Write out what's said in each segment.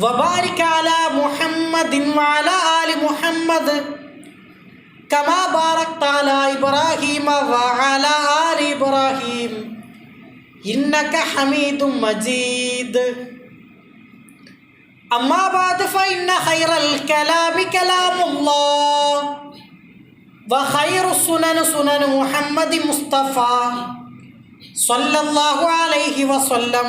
وبارك على محمد وعلى آل محمد كما باركت على إبراهيم وعلى آل إبراهيم إنك حميد مجيد أما بعد فإن خير الكلام كلام الله وخير السنن سنن محمد مصطفى صلى الله عليه وسلم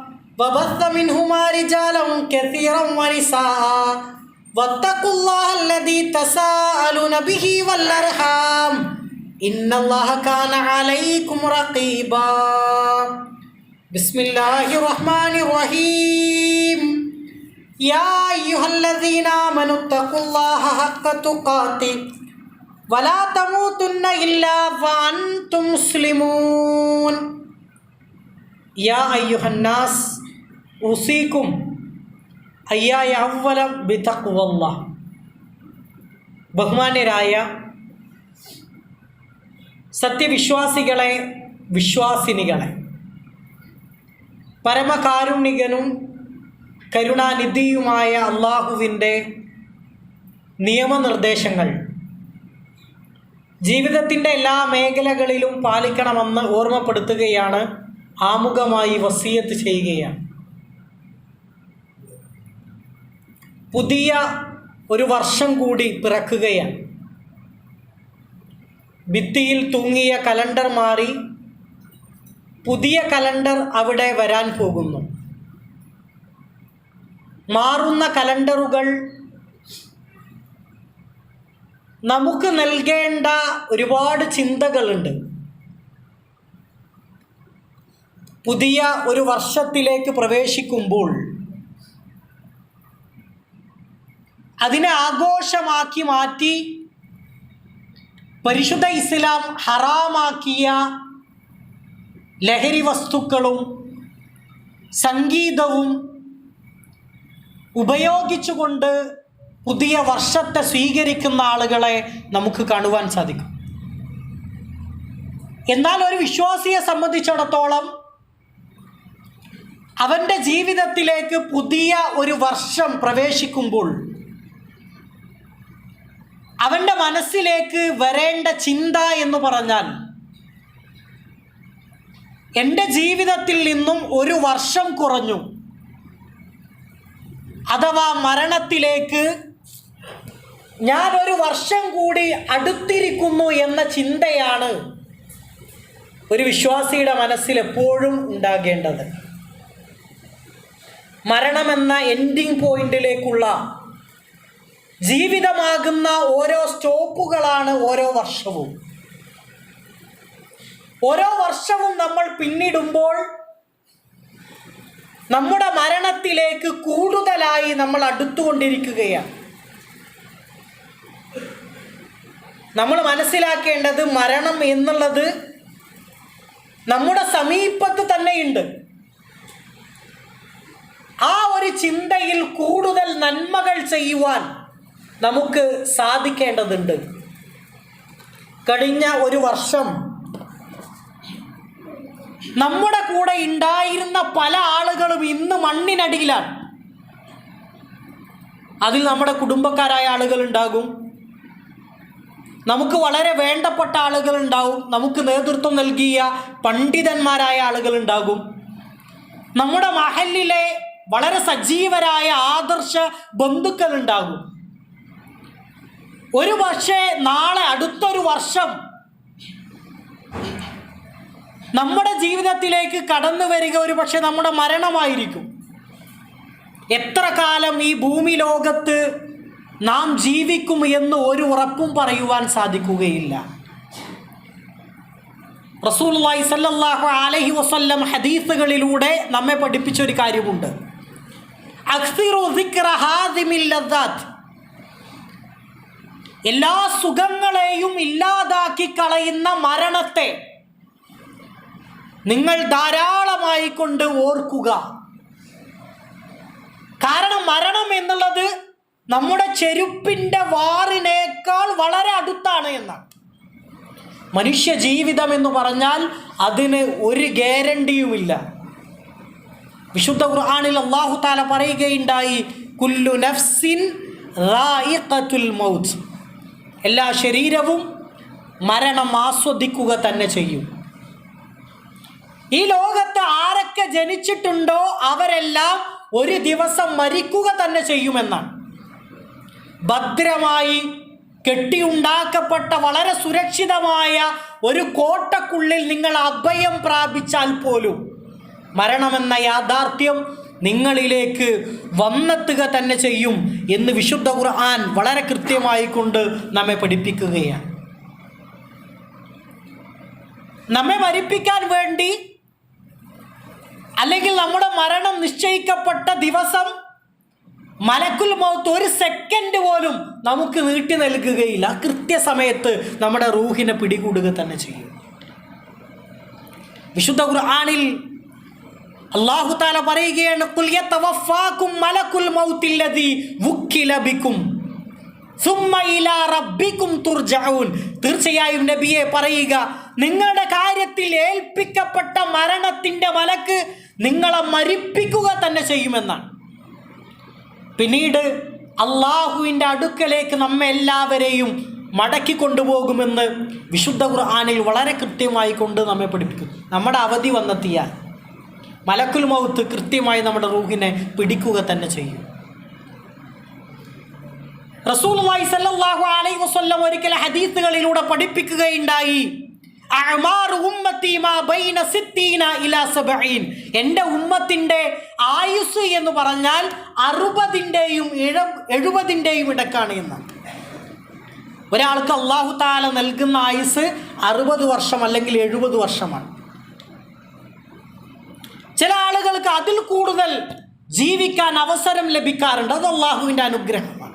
وبث منهما رجالا كثيرا ونساء. واتقوا الله الذي تساءلون به والأرحام. إن الله كان عليكم رقيبا. بسم الله الرحمن الرحيم. يا أيها الذين آمنوا اتقوا الله حق تقاته. ولا تموتن إلا وأنتم مسلمون. يا أيها الناس ഉസീക്കും അയ്യായ അവലം ബിതക്വല്ല ബഹുമാന്യരായ സത്യവിശ്വാസികളെ വിശ്വാസിനികളെ പരമകാരുണികനും കരുണാനിധിയുമായ അള്ളാഹുവിന്റെ നിയമനിർദ്ദേശങ്ങൾ ജീവിതത്തിന്റെ എല്ലാ മേഖലകളിലും പാലിക്കണമെന്ന് ഓർമ്മപ്പെടുത്തുകയാണ് ആമുഖമായി വസീയത്ത് ചെയ്യുകയാണ്. പുതിയ ഒരു വർഷം കൂടി പിറക്കുകയാണ്. ഭിത്തിയിൽ തൂങ്ങിയ കലണ്ടർ മാറി പുതിയ കലണ്ടർ അവിടെ വരാൻ പോകുന്നു. മാറുന്ന കലണ്ടറുകൾ നമുക്ക് നൽകേണ്ട ഒരുപാട് ചിന്തകളുണ്ട്. പുതിയ ഒരു വർഷത്തിലേക്ക് പ്രവേശിക്കുമ്പോൾ അതിനെ ആഘോഷമാക്കി മാറ്റി പരിശുദ്ധ ഇസ്ലാം ഹറാമാക്കിയ ലഹരി വസ്തുക്കളും സംഗീതവും ഉപയോഗിച്ചുകൊണ്ട് പുതിയ വർഷത്തെ സ്വീകരിക്കുന്ന ആളുകളെ നമുക്ക് കാണുവാൻ സാധിക്കും. എന്നാൽ ഒരു വിശ്വാസിയെ സംബന്ധിച്ചിടത്തോളം അവന്റെ ജീവിതത്തിലേക്ക് പുതിയ ഒരു വർഷം പ്രവേശിക്കുമ്പോൾ അവന്റെ മനസ്സിലേക്ക് വരേണ്ട ചിന്ത എന്ന് പറഞ്ഞാൽ എന്റെ ജീവിതത്തിൽ നിന്നും ഒരു വർഷം കുറഞ്ഞു. അഥവാ മരണത്തിലേക്ക് ഞാൻ ഒരു വർഷം കൂടി അടുത്തിരിക്കുന്നു എന്ന ചിന്തയാണ് ഒരു വിശ്വാസിയുടെ മനസ്സിൽ എപ്പോഴും ഉണ്ടാകേണ്ടത്. മരണമെന്ന എൻഡിങ് പോയിന്റിലേക്കുള്ള ജീവിതമാകുന്ന ഓരോ സ്റ്റോപ്പുകളാണ് ഓരോ വർഷവും. ഓരോ വർഷവും നമ്മൾ പിന്നിടുമ്പോൾ നമ്മുടെ മരണത്തിലേക്ക് കൂടുതലായി നമ്മൾ അടുത്തുകൊണ്ടിരിക്കുകയാണ്. നമ്മൾ മനസ്സിലാക്കേണ്ടത് മരണം എന്നുള്ളത് നമ്മുടെ സമീപത്ത് തന്നെയുണ്ട്. ആ ഒരു ചിന്തയിൽ കൂടുതൽ നന്മകൾ ചെയ്യുവാൻ നമുക്ക് സാധിക്കേണ്ടതുണ്ട്. കഴിഞ്ഞ ഒരു വർഷം നമ്മുടെ കൂടെ ഉണ്ടായിരുന്ന പല ആളുകളും ഇന്ന് മണ്ണിനടിയിലാണ്. അതിൽ നമ്മുടെ കുടുംബക്കാരായ ആളുകൾ ഉണ്ടാകും നമുക്ക് വളരെ വേണ്ടപ്പെട്ട ആളുകൾ ഉണ്ടാവും നമുക്ക് നേതൃത്വം നൽകിയ പണ്ഡിതന്മാരായ ആളുകൾ ഉണ്ടാകും നമ്മുടെ മഹലിലെ വളരെ സജീവരായ ആദർശ ബന്ധുക്കൾ ഉണ്ടാകും ഒരു പക്ഷേ നാളെ അടുത്തൊരു വർഷം നമ്മുടെ ജീവിതത്തിലേക്ക് കടന്നു വരിക ഒരു പക്ഷേ നമ്മുടെ മരണമായിരിക്കും. എത്ര കാലം ഈ ഭൂമി ലോകത്ത് നാം ജീവിക്കും എന്ന് ഒരു ഉറപ്പും പറയുവാൻ സാധിക്കുകയില്ല. റസൂലുള്ളാഹി സല്ലാഹു അലൈഹി വസ്ല്ലം ഹദീസുകളിലൂടെ നമ്മെ പഠിപ്പിച്ച ഒരു കാര്യമുണ്ട്. അക്സിറു എല്ലാ സുഖങ്ങളെയും ഇല്ലാതാക്കി കളയുന്ന മരണത്തെ നിങ്ങൾ ധാരാളമായി കൊണ്ട് ഓർക്കുക. കാരണം മരണം എന്നുള്ളത് നമ്മുടെ ചെരുപ്പിന്റെ വാറിനേക്കാൾ വളരെ അടുത്താണ് എന്നാണ്. മനുഷ്യ ജീവിതം എന്ന് പറഞ്ഞാൽ അതിന് ഒരു ഗ്യാരണ്ടിയുമില്ല. വിശുദ്ധ ഖുർആാനിൽ അള്ളാഹു താല പറയുകയുണ്ടായി കുല്ലു നഫ്സിൻ മൗത്ത്. എല്ലാ ശരീരവും മരണം ആസ്വദിക്കുക തന്നെ ചെയ്യും. ഈ ലോകത്ത് ആരൊക്കെ ജനിച്ചിട്ടുണ്ടോ അവരെല്ലാം ഒരു ദിവസം മരിക്കുക തന്നെ ചെയ്യുമെന്നാണ്. ഭദ്രമായി കെട്ടിയുണ്ടാക്കപ്പെട്ട വളരെ സുരക്ഷിതമായ ഒരു കോട്ടക്കുള്ളിൽ നിങ്ങൾ അഭയം പ്രാപിച്ചാൽ പോലും മരണമെന്ന യാഥാർത്ഥ്യം നിങ്ങളിലേക്ക് വന്നെത്തുക തന്നെ ചെയ്യും. എന്ന് വിശുദ്ധ ഖുർആൻ വളരെ കൃത്യമായി കൊണ്ട് നമ്മെ പഠിപ്പിക്കുകയാണ്. നമ്മെ മരിപ്പിക്കാൻ വേണ്ടി അല്ലെങ്കിൽ നമ്മുടെ മരണം നിശ്ചയിക്കപ്പെട്ട ദിവസം മലക്കുൽ മൗത്ത് ഒരു സെക്കൻഡ് പോലും നമുക്ക് നീട്ടി നൽകുകയില്ല. കൃത്യസമയത്ത് നമ്മുടെ റൂഹിനെ പിടികൂടുക തന്നെ ചെയ്യും. വിശുദ്ധ ഖുർആനിൽ അള്ളാഹു താല പറയുകയാണ് "ഖുൽ യതവഫാകും മലക്കുൽ മൗത്തില്ലദീ വുക്കില ബിക്കും സുമ്മ ഇലാ റബ്ബിക്കും തുർജഊൻ. തീർച്ചയായും നബിയെ പറയുക നിങ്ങളുടെ കാര്യത്തിൽ ഏൽപ്പിക്കപ്പെട്ട മരണത്തിന്റെ മലക്ക് നിങ്ങളെ മരിപ്പിക്കുക തന്നെ ചെയ്യുമെന്നാണ്. പിന്നീട് അള്ളാഹുവിന്റെ അടുക്കലേക്ക് നമ്മെ എല്ലാവരെയും മടക്കി കൊണ്ടുപോകുമെന്ന് വിശുദ്ധ ഖുർആാനിൽ വളരെ കൃത്യമായി കൊണ്ട് നമ്മെ പഠിപ്പിക്കും നമ്മുടെ അവധി വന്നെത്തിയാൽ മലക്കുൽ മൗത്ത് കൃത്യമായി നമ്മുടെ റൂഹിനെ പിടിക്കുക തന്നെ ചെയ്യും. റസൂലുള്ളാഹി സല്ലാഹു അലൈഹി വസല്ലം ഒരിക്കൽ ഹദീസുകളിലൂടെ പഠിപ്പിക്കുകയുണ്ടായി. എന്റെ ഉമ്മത്തി മാ ബൈന സിത്തീന ഇലാ സബഈൻ. എന്റെ ഉമ്മത്തിന്റെ ആയുസ് എന്ന് പറഞ്ഞാൽ അറുപതിന്റെയും എഴുപതിന്റെയും ഇടക്കാണ് എന്ന് ഒരാൾക്ക് അള്ളാഹു താല നൽകുന്ന ആയുസ് അറുപത് വർഷം അല്ലെങ്കിൽ എഴുപത് വർഷമാണ്. ചില ആളുകൾക്ക് അതിൽ കൂടുതൽ ജീവിക്കാൻ അവസരം ലഭിക്കാറുണ്ട്. അത് അള്ളാഹുവിന്റെ അനുഗ്രഹമാണ്.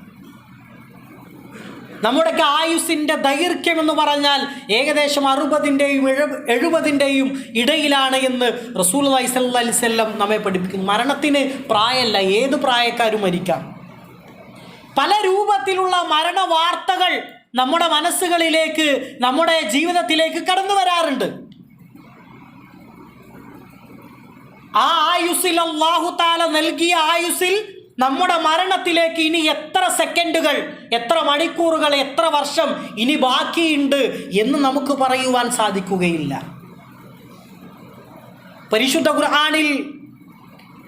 നമ്മുടെയൊക്കെ ആയുസിന്റെ ദൈർഘ്യം എന്ന് പറഞ്ഞാൽ ഏകദേശം അറുപതിന്റെയും എഴുപതിന്റെയും ഇടയിലാണ് എന്ന് റസൂൽ അലൈഹി സ്വല്ലം നമ്മെ പഠിപ്പിക്കുന്നു. മരണത്തിന് പ്രായമല്ല ഏത് പ്രായക്കാരും മരിക്കാം. പല രൂപത്തിലുള്ള മരണ വാർത്തകൾ നമ്മുടെ മനസ്സുകളിലേക്ക് നമ്മുടെ ജീവിതത്തിലേക്ക് കടന്നു വരാറുണ്ട്. ആ ആയുസിൽ അള്ളാഹു താല നൽകിയ ആയുസിൽ നമ്മുടെ മരണത്തിലേക്ക് ഇനി എത്ര സെക്കൻഡുകൾ എത്ര മണിക്കൂറുകൾ എത്ര വർഷം ഇനി ബാക്കിയുണ്ട് എന്ന് നമുക്ക് പറയുവാൻ സാധിക്കുകയില്ല. പരിശുദ്ധ ഖുർആാനിൽ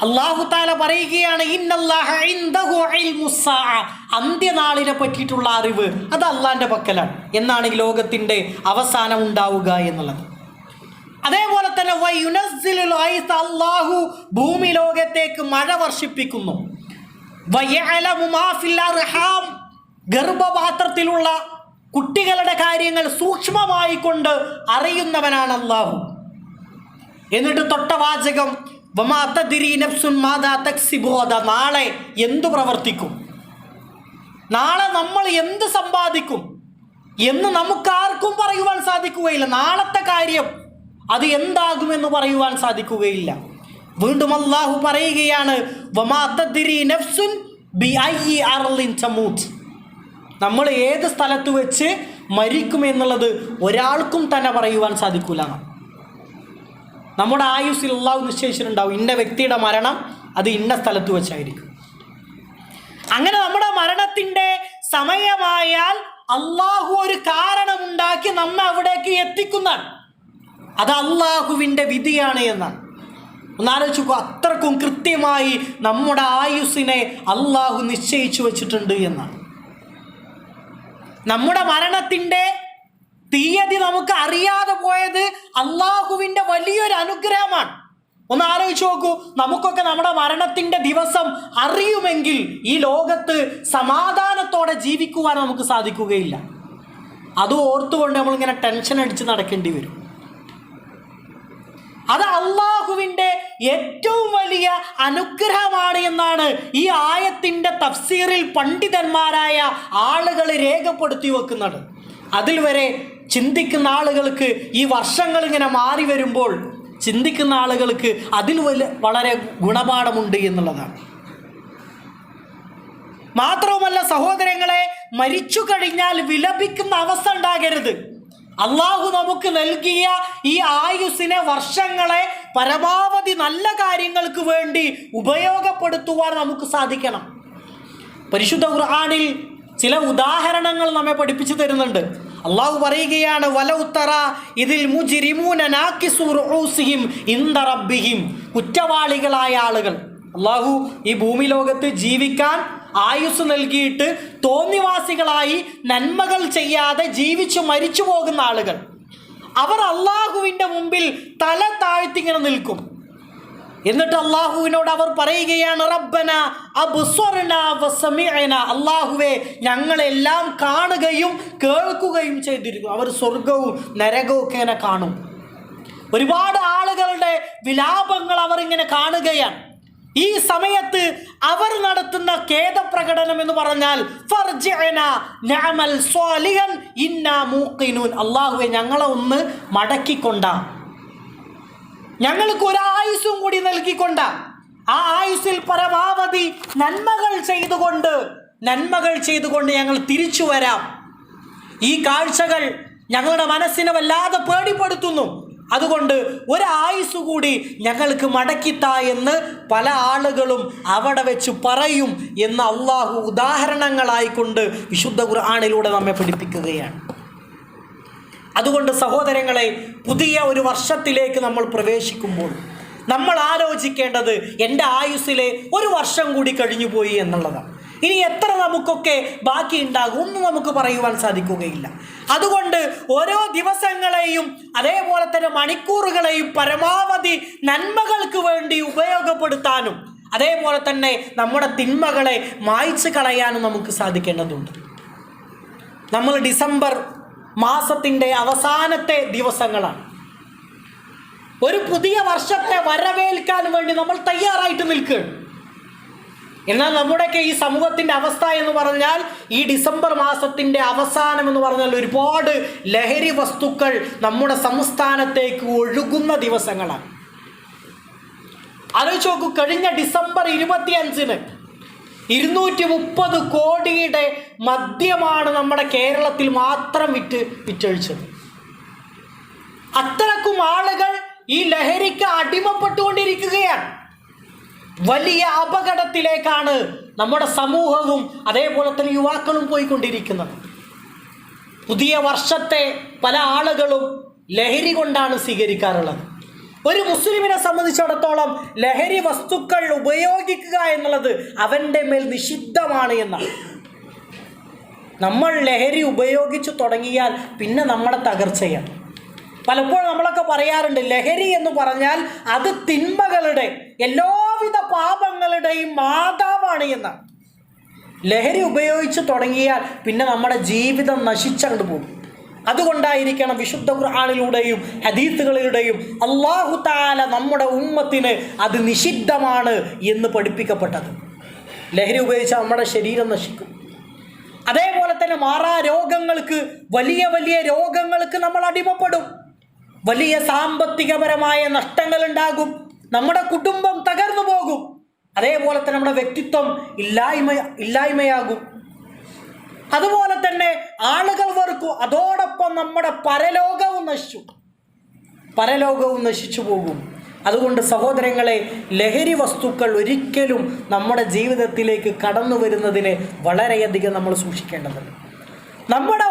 അള്ളാഹു താല പറയുകയാണ്. അന്ത്യനാളിനെ പറ്റിയിട്ടുള്ള അറിവ് അത് അള്ളാന്റെ പക്കലാണ്. എന്നാണ് ഈ ലോകത്തിന്റെ അവസാനം ഉണ്ടാവുക എന്നുള്ളത്. അതേപോലെ തന്നെ അള്ളാഹു ഭൂമി ലോകത്തേക്ക് മഴ വർഷിപ്പിക്കുന്നു. ഗർഭപാത്രത്തിലുള്ള കുട്ടികളുടെ കാര്യങ്ങൾ സൂക്ഷ്മമായി കൊണ്ട് അറിയുന്നവനാണ് അള്ളാഹു എന്നിട്ട് തൊട്ട വാചകം നാളെ എന്തു പ്രവർത്തിക്കും? നാളെ നമ്മൾ എന്ത് സമ്പാദിക്കും? എന്ന് നമുക്കാർക്കും പറയുവാൻ സാധിക്കുകയില്ല. നാളത്തെ കാര്യം അത് എന്താകുമെന്ന് പറയുവാൻ സാധിക്കുകയില്ല. വീണ്ടും അള്ളാഹു പറയുകയാണ് നമ്മൾ ഏത് സ്ഥലത്ത് വെച്ച് മരിക്കും എന്നുള്ളത് ഒരാൾക്കും തന്നെ പറയുവാൻ സാധിക്കൂല. നമ്മുടെ ആയുസ്സിൽ അള്ളാഹു നിശ്ചയിച്ചിട്ടുണ്ടാവും ഇന്ന വ്യക്തിയുടെ മരണം അത് ഇന്ന സ്ഥലത്ത് വെച്ചായിരിക്കും. അങ്ങനെ നമ്മുടെ മരണത്തിന്റെ സമയമായാൽ അള്ളാഹു ഒരു കാരണമുണ്ടാക്കി നമ്മെ അവിടേക്ക് എത്തിക്കുന്നതാണ് അത് അള്ളാഹുവിന്റെ വിധിയാണ് എന്നാണ് ഒന്നാലോചിക്കുക അത്രക്കും കൃത്യമായി നമ്മുടെ ആയുസ്സിനെ അള്ളാഹു നിശ്ചയിച്ചു വച്ചിട്ടുണ്ട് എന്നാണ് നമ്മുടെ മരണത്തിന്റെ തീയതി നമുക്ക് അറിയാതെ പോയത് അള്ളാഹുവിന്റെ വലിയൊരു അനുഗ്രഹമാണ്. ഒന്ന് ആലോചിച്ച് നോക്കൂ നമുക്കൊക്കെ നമ്മുടെ മരണത്തിന്റെ ദിവസം അറിയുമെങ്കിൽ ഈ ലോകത്ത് സമാധാനത്തോടെ ജീവിക്കുവാൻ നമുക്ക് സാധിക്കുകയില്ല. അത് ഓർത്തുകൊണ്ട് നമ്മളിങ്ങനെ ടെൻഷൻ അടിച്ച് നടക്കേണ്ടി വരും. അത് അള്ളാഹുവിന്റെ ഏറ്റവും വലിയ അനുഗ്രഹമാണ് എന്നാണ് ഈ ആയത്തിന്റെ തഫ്സീറിൽ പണ്ഡിതന്മാരായ ആളുകൾ രേഖപ്പെടുത്തി വെക്കുന്നത്. അതിൽ വരെ ചിന്തിക്കുന്ന ആളുകൾക്ക് ഈ വർഷങ്ങൾ ഇങ്ങനെ മാറി വരുമ്പോൾ ചിന്തിക്കുന്ന ആളുകൾക്ക് അതിൽ വളരെ ഗുണപാഠമുണ്ട് എന്നുള്ളതാണ്. മാത്രവുമല്ല സഹോദരങ്ങളെ മരിച്ചു കഴിഞ്ഞാൽ വിലപിക്കുന്ന അവസ്ഥ ഉണ്ടാകരുത്. അള്ളാഹു നമുക്ക് നൽകിയ ഈ ആയുസ്സിനെ വർഷങ്ങളെ പരമാവധി നല്ല കാര്യങ്ങൾക്ക് വേണ്ടി ഉപയോഗപ്പെടുത്തുവാൻ നമുക്ക് സാധിക്കണം. പരിശുദ്ധ ഖുർആാനിൽ ചില ഉദാഹരണങ്ങൾ നമ്മെ പഠിപ്പിച്ചു തരുന്നുണ്ട്. അള്ളാഹു പറയുകയാണ് വല ഉത്തറ ഇതിൽ കുറ്റവാളികളായ ആളുകൾ. അള്ളാഹു ഈ ഭൂമി ലോകത്ത് ജീവിക്കാൻ ആയുസ് നൽകിയിട്ട് തോന്നിവാസികളായി നന്മകൾ ചെയ്യാതെ ജീവിച്ചു മരിച്ചു പോകുന്ന ആളുകൾ. അവർ അള്ളാഹുവിന്റെ മുമ്പിൽ തല താഴ്ത്തിങ്ങനെ നിൽക്കും. എന്നിട്ട് അള്ളാഹുവിനോട് അവർ പറയുകയാണ് റബ്ബന അള്ളാഹുവേ ഞങ്ങളെല്ലാം കാണുകയും കേൾക്കുകയും ചെയ്തിരിക്കും അവർ സ്വർഗവും നരകവും ഒക്കെ കാണും. ഒരുപാട് ആളുകളുടെ വിലാപങ്ങൾ അവർ ഇങ്ങനെ കാണുകയാണ്. ഈ സമയത്ത് അവർ നടത്തുന്ന ഖേദപ്രകടനം എന്ന് പറഞ്ഞാൽ അള്ളാഹുവെ ഞങ്ങളെ ഒന്ന് മടക്കിക്കൊണ്ട. ഞങ്ങൾക്ക് ഒരു ആയുസ്സും കൂടി നൽകിക്കൊണ്ട. ആ ആയുസ്സിൽ പരമാവധി നന്മകൾ ചെയ്തുകൊണ്ട് നന്മകൾ ചെയ്തുകൊണ്ട് ഞങ്ങൾ തിരിച്ചു വരാം. ഈ കാഴ്ചകൾ ഞങ്ങളുടെ മനസ്സിനെ വല്ലാതെ പേടിപ്പെടുത്തുന്നു. അതുകൊണ്ട് ഒരു ആയുസ് കൂടി ഞങ്ങൾക്ക് മടക്കിത്ത എന്ന് പല ആളുകളും അവിടെ വെച്ച് പറയും എന്ന് അള്ളാഹു ഉദാഹരണങ്ങളായിക്കൊണ്ട് വിശുദ്ധ ഖുർആാനിലൂടെ നമ്മെ പഠിപ്പിക്കുകയാണ്. അതുകൊണ്ട് സഹോദരങ്ങളെ പുതിയ ഒരു വർഷത്തിലേക്ക് നമ്മൾ പ്രവേശിക്കുമ്പോൾ നമ്മൾ ആലോചിക്കേണ്ടത് എന്റെ ആയുസ്സിലെ ഒരു വർഷം കൂടി കഴിഞ്ഞു പോയി എന്നുള്ളതാണ്. ഇനി എത്ര നമുക്കൊക്കെ ബാക്കി ഉണ്ടാകും ഒന്നും നമുക്ക് പറയുവാൻ സാധിക്കുകയില്ല. അതുകൊണ്ട് ഓരോ ദിവസങ്ങളെയും അതേപോലെ തന്നെ മണിക്കൂറുകളെയും പരമാവധി നന്മകൾക്ക് വേണ്ടി ഉപയോഗപ്പെടുത്താനും അതേപോലെ തന്നെ നമ്മുടെ തിന്മകളെ മായ്ച്ചു കളയാനും നമുക്ക് സാധിക്കേണ്ടതുണ്ട്. നമ്മൾ ഡിസംബർ മാസത്തിന്റെ അവസാനത്തെ ദിവസങ്ങളാണ്. ഒരു പുതിയ വർഷത്തെ വരവേൽക്കാൻ വേണ്ടി നമ്മൾ തയ്യാറായിട്ട് നിൽക്കുകയാണ്. എന്നാൽ നമ്മുടെയൊക്കെ ഈ സമൂഹത്തിന്റെ അവസ്ഥ എന്ന് പറഞ്ഞാൽ ഈ ഡിസംബർ മാസത്തിന്റെ അവസാനം എന്ന് പറഞ്ഞാൽ ഒരുപാട് ലഹരി വസ്തുക്കൾ നമ്മുടെ സംസ്ഥാനത്തേക്ക് ഒഴുകുന്ന ദിവസങ്ങളാണ്. ആലോചിച്ച് നോക്കൂ കഴിഞ്ഞ ഡിസംബർ ഇരുപത്തിയഞ്ചിന് ഇരുന്നൂറ്റി മുപ്പത് കോടിയുടെ മദ്യമാണ് നമ്മുടെ കേരളത്തിൽ മാത്രം വിറ്റ് വിറ്റഴിച്ചത്. അത്രക്കും ആളുകൾ ഈ ലഹരിക്ക് അടിമപ്പെട്ടുകൊണ്ടിരിക്കുകയാണ്. വലിയ അപകടത്തിലേക്കാണ് നമ്മുടെ സമൂഹവും അതേപോലെ തന്നെ യുവാക്കളും പോയിക്കൊണ്ടിരിക്കുന്നത്. പുതിയ വർഷത്തെ പല ആളുകളും ലഹരി കൊണ്ടാണ് സ്വീകരിക്കാറുള്ളത്. ഒരു മുസ്ലിമിനെ സംബന്ധിച്ചിടത്തോളം ലഹരി വസ്തുക്കൾ ഉപയോഗിക്കുക എന്നുള്ളത് അവന്റെ മേൽ നിഷിദ്ധമാണ് എന്നാണ്. നമ്മൾ ലഹരി ഉപയോഗിച്ചു തുടങ്ങിയാൽ പിന്നെ നമ്മുടെ തകർച്ചയാണ്. പലപ്പോഴും നമ്മളൊക്കെ പറയാറുണ്ട് ലഹരി എന്ന് പറഞ്ഞാൽ അത് തിന്മകളുടെ എല്ലാവിധ പാപങ്ങളുടെയും മാതാവാണ് എന്നാണ് ലഹരി ഉപയോഗിച്ച് തുടങ്ങിയാൽ പിന്നെ നമ്മുടെ ജീവിതം നശിച്ചങ്ങോട്ട് പോകും. അതുകൊണ്ടായിരിക്കണം വിശുദ്ധ ഖുർആാനിലൂടെയും ഹദീത്തുകളിലൂടെയും അള്ളാഹു താല നമ്മുടെ ഉമ്മത്തിന് അത് നിഷിദ്ധമാണ് എന്ന് പഠിപ്പിക്കപ്പെട്ടത്. ലഹരി ഉപയോഗിച്ച് നമ്മുടെ ശരീരം നശിക്കും. അതേപോലെ തന്നെ മാറാ രോഗങ്ങൾക്ക് വലിയ വലിയ രോഗങ്ങൾക്ക് നമ്മൾ അടിമപ്പെടും. വലിയ സാമ്പത്തികപരമായ നഷ്ടങ്ങൾ ഉണ്ടാകും നമ്മുടെ കുടുംബം തകർന്നു പോകും. അതേപോലെ തന്നെ നമ്മുടെ വ്യക്തിത്വം ഇല്ലായ്മ ഇല്ലായ്മയാകും. അതുപോലെ തന്നെ ആളുകൾ വെറുക്കും. അതോടൊപ്പം നമ്മുടെ പരലോകവും നശിച്ചു. പരലോകവും നശിച്ചു പോകും. അതുകൊണ്ട് സഹോദരങ്ങളെ ലഹരി വസ്തുക്കൾ ഒരിക്കലും നമ്മുടെ ജീവിതത്തിലേക്ക് കടന്നു വരുന്നതിനെ വളരെയധികം നമ്മൾ സൂക്ഷിക്കേണ്ടതുണ്ട്. നമ്മുടെ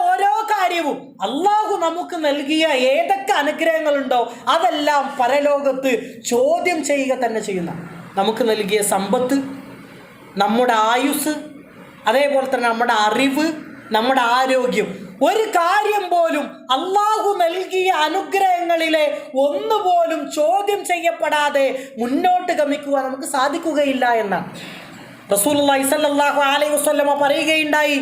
കാര്യവും അള്ളാഹു നമുക്ക് നൽകിയ ഏതൊക്കെ അനുഗ്രഹങ്ങളുണ്ടോ അതെല്ലാം പരലോകത്ത് ചോദ്യം ചെയ്യുക തന്നെ ചെയ്യുന്ന. നമുക്ക് നൽകിയ സമ്പത്ത് നമ്മുടെ ആയുസ് അതേപോലെ തന്നെ നമ്മുടെ അറിവ് നമ്മുടെ ആരോഗ്യം. ഒരു കാര്യം പോലും അള്ളാഹു നൽകിയ അനുഗ്രഹങ്ങളിലെ ഒന്നുപോലും ചോദ്യം ചെയ്യപ്പെടാതെ മുന്നോട്ട് ഗമിക്കുക നമുക്ക് സാധിക്കുകയില്ല എന്നാണ്. സ്വല്ലല്ലാഹു അലൈഹി വസല്ലമ പറയുകയുണ്ടായി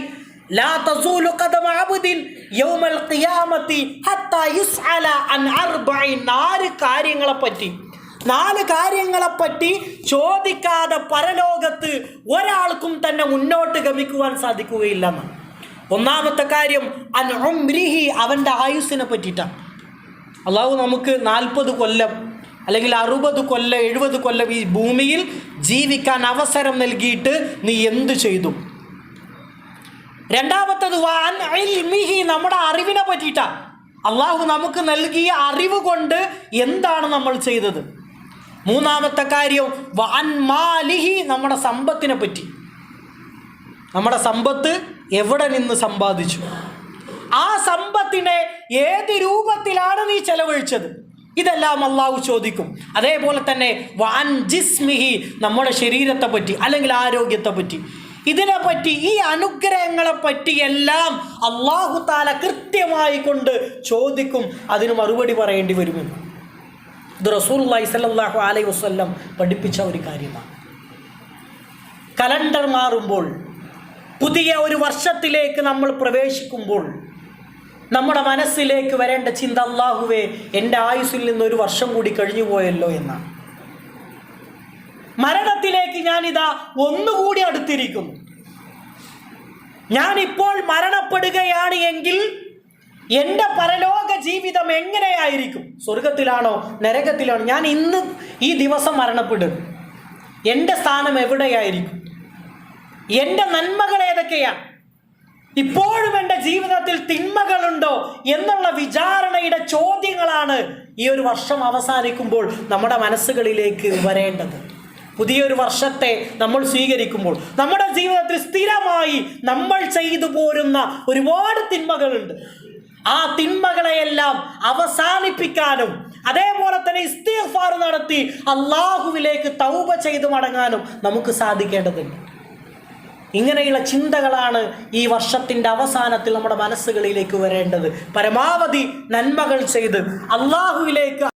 ലാ തസൂലു ഖദമ അബ്ദിൻ യൗമൽ ഖിയാമത്തി ഹത്താ യുസ്അല അൻ അർബഇൻ നാല് കാര്യങ്ങളെ പറ്റി. നാല് കാര്യങ്ങളെപ്പറ്റി ചോദിക്കാതെ പരലോകത്ത് ഒരാൾക്കും തന്നെ മുന്നോട്ട് ഗമിക്കുവാൻ സാധിക്കുകയില്ലെന്ന്. ഒന്നാമത്തെ കാര്യം അൻ ഉംരിഹി അവന്റെ ആയുസ്സിനെ പറ്റിയിട്ടാണ്. അള്ളാഹു നമുക്ക് നാൽപ്പത് കൊല്ലം അല്ലെങ്കിൽ അറുപത് കൊല്ലം എഴുപത് കൊല്ലം ഈ ഭൂമിയിൽ ജീവിക്കാൻ അവസരം നൽകിയിട്ട് നീ എന്ത് ചെയ്തു? രണ്ടാമത്തത് വാൻ ഇൽമിഹി നമ്മുടെ അറിവിനെ പറ്റിയിട്ടാണ് അള്ളാഹു നമുക്ക് നൽകിയ അറിവ് കൊണ്ട് എന്താണ് നമ്മൾ ചെയ്തത്? മൂന്നാമത്തെ കാര്യം വാൻ മാലിഹി നമ്മുടെ സമ്പത്തിനെ പറ്റി. നമ്മുടെ സമ്പത്ത് എവിടെ നിന്ന് സമ്പാദിച്ചു? ആ സമ്പത്തിനെ ഏത് രൂപത്തിലാണ് നീ ചെലവഴിച്ചത്? ഇതെല്ലാം അള്ളാഹു ചോദിക്കും. അതേപോലെ തന്നെ വാൻ ജിസ്മിഹി നമ്മുടെ ശരീരത്തെ പറ്റി അല്ലെങ്കിൽ ആരോഗ്യത്തെ പറ്റി. ഇതിനെപ്പറ്റി ഈ അനുഗ്രഹങ്ങളെ പറ്റിയെല്ലാം അള്ളാഹു താല കൃത്യമായി കൊണ്ട് ചോദിക്കും അതിന് മറുപടി പറയേണ്ടി വരുമെന്ന്. ഇത് റസൂൽ സ്വല്ലല്ലാഹു അലൈ വസ്ല്ലം പഠിപ്പിച്ച ഒരു കാര്യമാണ്. കലണ്ടർ മാറുമ്പോൾ പുതിയ ഒരു വർഷത്തിലേക്ക് നമ്മൾ പ്രവേശിക്കുമ്പോൾ നമ്മുടെ മനസ്സിലേക്ക് വരേണ്ട ചിന്ത അള്ളാഹുവേ എന്റെ ആയുസ്സിൽ നിന്ന് ഒരു വർഷം കൂടി കഴിഞ്ഞു പോയല്ലോ എന്നാണ്. മരണത്തിലേക്ക് ഞാനിതാ ഒന്നുകൂടി അടുത്തിരിക്കുന്നു. ഞാനിപ്പോൾ മരണപ്പെടുകയാണ് എങ്കിൽ എന്റെ പരലോക ജീവിതം എങ്ങനെയായിരിക്കും? സ്വർഗത്തിലാണോ നരകത്തിലാണോ? ഞാൻ ഇന്ന് ഈ ദിവസം മരണപ്പെടും. എന്റെ സ്ഥാനം എവിടെയായിരിക്കും? എന്റെ നന്മകൾ ഏതൊക്കെയാണ്? ഇപ്പോഴും എന്റെ ജീവിതത്തിൽ തിന്മകളുണ്ടോ എന്നുള്ള വിചാരണയുടെ ചോദ്യങ്ങളാണ് ഈ ഒരു വർഷം അവസാനിക്കുമ്പോൾ നമ്മുടെ മനസ്സുകളിലേക്ക് വരേണ്ടത്. പുതിയൊരു വർഷത്തെ നമ്മൾ സ്വീകരിക്കുമ്പോൾ നമ്മുടെ ജീവിതത്തിൽ സ്ഥിരമായി നമ്മൾ ചെയ്തു പോരുന്ന ഒരുപാട് തിന്മകളുണ്ട്. ആ തിന്മകളെയെല്ലാം അവസാനിപ്പിക്കാനും അതേപോലെ തന്നെ ഇസ്തിഗ്ഫാർ നടത്തി അള്ളാഹുവിലേക്ക് തൗബ ചെയ്തു മടങ്ങാനും നമുക്ക് സാധിക്കേണ്ടതുണ്ട്. ഇങ്ങനെയുള്ള ചിന്തകളാണ് ഈ വർഷത്തിന്റെ അവസാനത്തിൽ നമ്മുടെ മനസ്സുകളിലേക്ക് വരേണ്ടത്. പരമാവധി നന്മകൾ ചെയ്ത് അള്ളാഹുവിലേക്ക്